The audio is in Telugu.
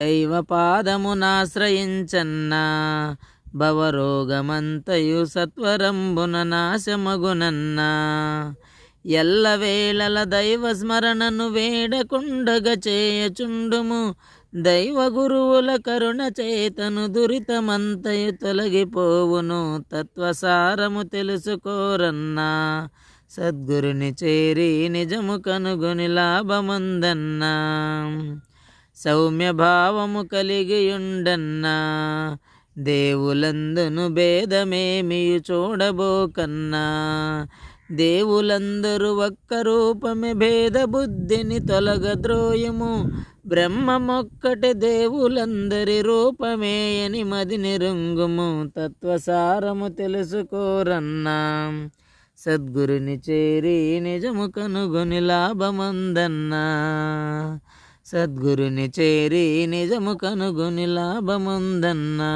దైవపాదమునాశ్రయించన్నా భవరోగమంతయు సత్వరంబున నాశమగునన్నా. ఎల్లవేళల దైవ స్మరణను వేడకుండగ చేయచుండుము. దైవ గురువుల కరుణ చేతను దురితమంతయు తొలగిపోవును. తత్వసారము తెలుసుకోరన్నా. సద్గురుని చేరి నిజము కనుగొని లాభమందన్నా. సౌమ్య భావము కలిగియుండన్నా దేవులందును భేదమేమియు చూడబోకన్నా దేవులందరూ ఒక్క రూపమే భేద బుద్ధిని తొలగద్రోయము బ్రహ్మమొక్కటి దేవులందరి రూపమేయని మది నిరుంగుము తత్వసారము తెలుసుకోరన్నా సద్గురుని చేరి నిజము కనుగొని లాభమందన్నా సద్గురుని చేరి నిజము కనుగొని లాభముందన్నా.